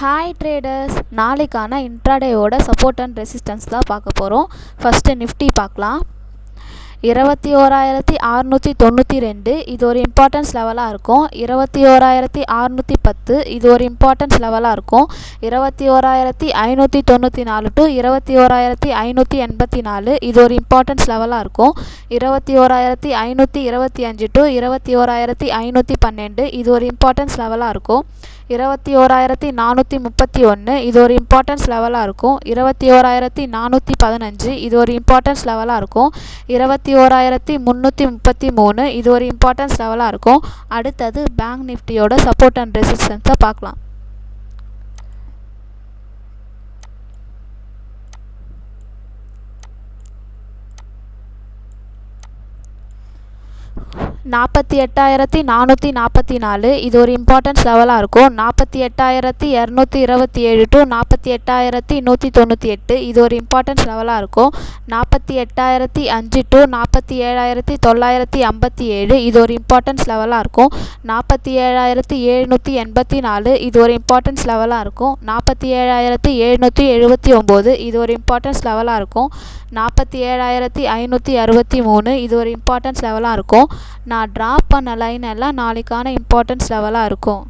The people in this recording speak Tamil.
ஹாய் ட்ரேடர்ஸ் நாளைக்கான இன்ட்ராடேயோட சப்போர்ட் அண்ட் ரெசிஸ்டன்ஸ் தான் பார்க்க போகிறோம் ஃபஸ்ட்டு நிஃப்டி பார்க்கலாம். இருபத்தி ஓராயிரத்தி ஆறுநூற்றி தொண்ணூற்றி ரெண்டு இது ஒரு இம்பார்ட்டன்ஸ் லெவலாக இருக்கும். இருபத்தி ஓராயிரத்தி ஆறுநூற்றி பத்து இது ஒரு இம்பார்ட்டன்ஸ் லெவலாக இருக்கும். இருபத்தி ஓராயிரத்தி ஐநூற்றி தொண்ணூற்றி நாலு டு இருபத்தி ஓராயிரத்தி ஐநூற்றி எண்பத்தி நாலு இது ஒரு இம்பார்ட்டன்ஸ் லெவலாக இருக்கும். இருபத்தி ஓராயிரத்தி ஐநூற்றி இருபத்தி அஞ்சு டு இருபத்தி ஓராயிரத்தி ஐநூற்றி பன்னெண்டு இது ஒரு இம்பார்ட்டன்ஸ் லெவலாக இருக்கும். இருபத்தி ஓராயிரத்தி நானூற்றி முப்பத்தி ஒன்று இது ஒரு இம்பார்ட்டன்ஸ் லெவலாக இருக்கும். இருபத்தி ஓராயிரத்தி நானூற்றி பதினஞ்சு இது ஒரு இம்பார்ட்டன்ஸ் லெவலாக இருக்கும். இருபத்தி ஓராயிரத்தி முந்நூற்றி முப்பத்தி மூணு. இது ஒரு இம்பார்ட்டன்ஸ் லெவலாக இருக்கும். அடுத்தது பேங்க் நிஃப்டியோட சப்போர்ட் அண்ட் ரெசிஸ்டன்ஸை பார்க்கலாம். நாற்பத்தி எட்டாயிரத்தி நானூற்றி நாற்பத்தி நாலு. இது ஒரு இம்பார்ட்டன்ஸ் லெவலாக இருக்கும். நாற்பத்தி எட்டாயிரத்தி இரநூத்தி இருபத்தி ஏழு டு நாற்பத்தி எட்டாயிரத்தி நூற்றி தொண்ணூற்றி எட்டு. இது ஒரு இம்பார்ட்டன்ஸ் லெவலாக இருக்கும். நாற்பத்தி எட்டாயிரத்தி அஞ்சு டு நாற்பத்தி ஏழாயிரத்தி தொள்ளாயிரத்தி ஐம்பத்தி ஏழு. இது ஒரு இம்பார்ட்டன்ஸ் லெவலாக இருக்கும். நாற்பத்தி ஏழாயிரத்தி எழுநூற்றி எண்பத்தி நாலு. இது ஒரு இம்பார்ட்டன்ஸ் லெவலாக இருக்கும். நாற்பத்தி ஏழாயிரத்தி எழுநூற்றி எழுபத்தி ஒம்பது. இது ஒரு இம்பார்ட்டன்ஸ் லெவலாக இருக்கும். நாற்பத்தி ஏழாயிரத்தி ஐநூற்றி அறுபத்தி மூணு. இது ஒரு இம்பார்ட்டன்ஸ் லெவலாக இருக்கும். நான் ட்ராப் பண்ண லைன் எல்லாம் நாளைக்கான இம்பார்ட்டன்ஸ் லெவலாக இருக்கும்.